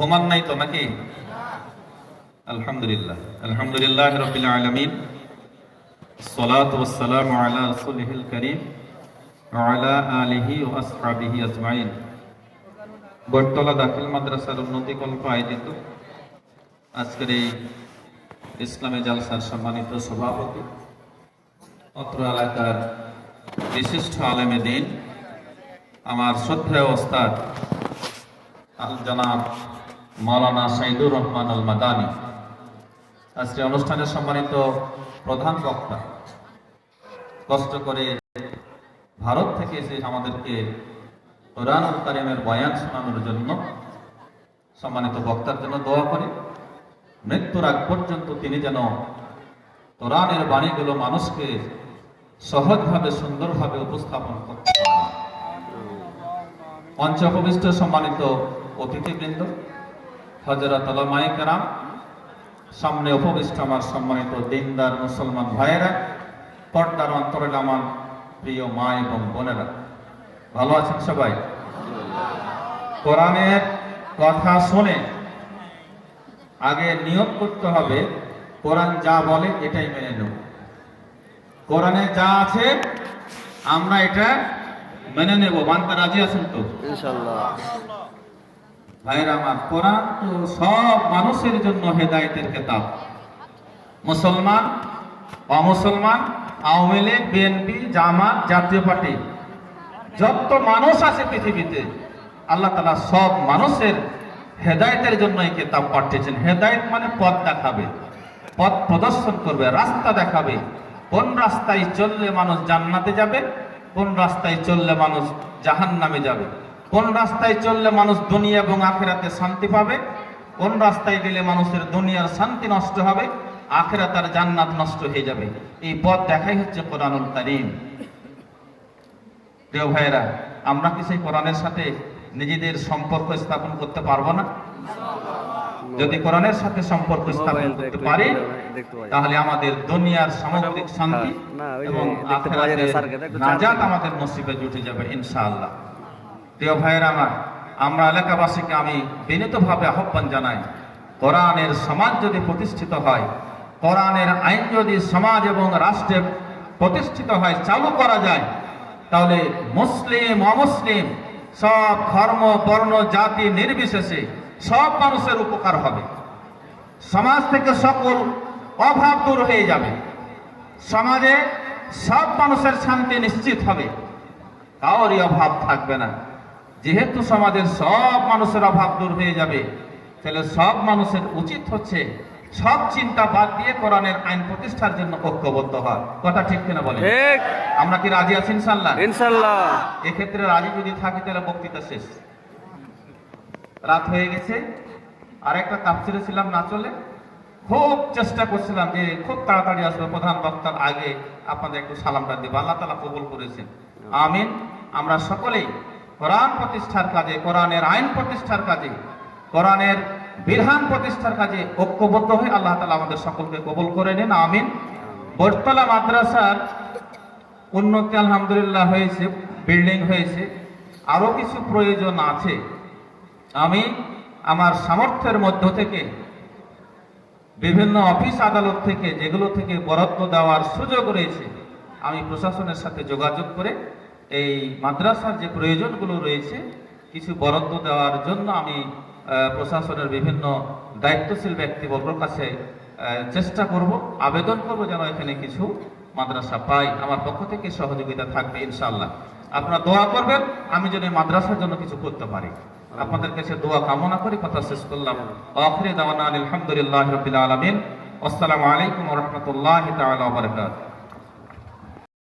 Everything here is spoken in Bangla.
ঘুমান নাই তো নাকি আলহামদুলিল্লাহ আলহামদুলিল্লাহ রবিল আলমিন الصلاة والسلام على رسوله الكريم وعلى آله وأصحابه أجمعين বটতলা দাখিল মাদ্রাসার উন্নতি কল্প আয়োজিত আজকের এই ইসলামী জালসার সম্মানিত সভাপতি অত্র এলাকার বিশিষ্ট আলেমে দিন আমার শ্রদ্ধেয় ওস্তাদ আল জনাব মাওলানা সাইদুর রহমান আল মাদানী আজকে অনুষ্ঠানের সম্মানিত প্রধান বক্তা, কষ্ট করে ভারত থেকে এসে আমাদেরকে কোরআন কারিমের বয়ান শোনানোর জন্য সম্মানিত বক্তার জন্য দোয়া করে। মৃত্যুর আগ পর্যন্ত তিনি যেন কোরআনের বাণীগুলো মানুষকে সহজভাবে, সুন্দরভাবে উপস্থাপন করতে উপবিষ্ট সম্মানিত অতিথিবৃন্দ হজরত মাইকেরাম সামনে উপবিষ্ট আমার সম্মানিত দিনদার মুসলমান ভাইয়েরা, পর্দার অন্তরে আমার প্রিয় মা এবং বোনেরা, ভালো আছেন সবাই? কোরআনের কথা শুনে আগে নিয়োগ করতে হবে, কোরআন যা বলে এটাই মেনে নেব। কোরআনে যা আছে, আমরা এটা মেনে নেব। মানতে রাজি আছেন তো? ইনশাল্লাহ ভাইরা আমার কোরআন তো সব মানুষের জন্য হেদায়েতের কেতাব। মুসলমান, অমুসলমান, আওয়ামী লীগ, বিএনপি, জামাত, জাতীয় পার্টি, যত মানুষ আছে পৃথিবীতে, আল্লাহ তালা সব মানুষের হেদায়েতের জন্য এই কেতাব পাঠিয়েছেন। হেদায়েত মানে পথ দেখাবে, পথ প্রদর্শন করবে, রাস্তা দেখাবে। কোন রাস্তায় চললে মানুষ জান্নাতে যাবে, কোন রাস্তায় চললে মানুষ জাহান নামে যাবে। কোন রাস্তায় চললে মানুষ দুনিয়া এবং আখেরাতে শান্তি পাবে? কোন রাস্তায় গেলে মানুষের দুনিয়ার শান্তি নষ্ট হবে? আখেরাত আর জান্নাত নষ্ট হয়ে যাবে। এই পথ দেখাই হচ্ছে কোরআনুল কারীম। প্রিয় ভাইয়েরা আমরা কি সেই কোরআনের সাথে নিজেদের সম্পর্ক স্থাপন করতে পারব না? যদি কোরআনের সাথে সম্পর্ক স্থাপন করতে পারি তাহলে আমাদের দুনিয়ার সামগ্রিক শান্তি হ্যাঁ, যে এবং আখিরাতের নাজাত আমাদের নসিবে জুটে যাবে ইনশাআল্লাহ। প্রিয় ভাইয়ের আমার, আমরা এলাকাবাসীকে আমি বিনীতভাবে আহ্বান জানাই, কোরআনের সমাজ যদি প্রতিষ্ঠিত হয়, কোরআনের আইন যদি সমাজ এবং রাষ্ট্রে প্রতিষ্ঠিত হয়, চালু করা যায়, তাহলে মুসলিম, অমুসলিম, সব ধর্ম, বর্ণ, জাতি নির্বিশেষে সব মানুষের উপকার হবে। সমাজ থেকে সকল অভাব দূর হয়ে যাবে। সমাজে সব মানুষের শান্তি নিশ্চিত হবে। কারোরই অভাব থাকবে না। যেহেতু সমাজের সব মানুষের অভাব দূর হয়ে যাবে তাহলে সব মানুষের উচিত হচ্ছে সব চিন্তা বাদ দিয়ে কোরআনের আইন প্রতিষ্ঠার জন্য ঐক্যবদ্ধ হয় কথা ঠিক কিনা বলে ঠিক। আমরা কি রাজি আছি ইনশাল্লাহ ইনশাল্লাহ এক্ষেত্রে রাজি যদি থাকি তাহলে বক্তৃতা শেষ। রাত হয়ে গেছে। আর একটা তাপসিরে ছিলাম না চলে। খুব চেষ্টা করছিলাম যে খুব তাড়াতাড়ি আসবে। প্রধান বক্তার আগে আপনাদের একটু সালামটা দেবো। আল্লাহ তালা কবুল করেছেন। আমিন। আমরা সকলেই কোরআন প্রতিষ্ঠার কাজে, কোরআনের আইন প্রতিষ্ঠার কাজে, কোরআনের বিধান প্রতিষ্ঠার কাজে ঐক্যবদ্ধ হয়ে আল্লাহ তালা আমাদের সকলকে কবল করে নিন, আমিন। বটতলা মাদ্রাসার উন্নতি আলহামদুলিল্লাহ হয়েছে, বিল্ডিং হয়েছে আরও কিছু প্রয়োজন আছে। আমি আমার সামর্থ্যের মধ্য থেকে বিভিন্ন অফিস আদালত থেকে যেগুলো থেকে বরাদ্দ দেওয়ার সুযোগ রয়েছে, আমি প্রশাসনের সাথে যোগাযোগ করে এই মাদ্রাসার যে প্রয়োজনগুলো রয়েছে, কিছু বরাদ্দ দেওয়ার জন্য আমি প্রশাসনের বিভিন্ন দায়িত্বশীল ব্যক্তিবর্গের কাছে চেষ্টা করব, আবেদন করব যেন এখানে কিছু মাদ্রাসা পাই। আমার পক্ষ থেকে সহযোগিতা থাকবে ইনশাল্লাহ আপনারা দোয়া করবেন, আমি যেন মাদ্রাসার জন্য কিছু করতে পারি। আপনাদের কাছে দোয়া কামনা করি, কথা শেষ করলাম। আখিরি দাওয়ানা আলহামদুলিল্লাহ রাব্বিল আলামিন। আসসালামু আলাইকুম রাহমাতুল্লাহি তাআলা ওয়া বারাকাতুহু।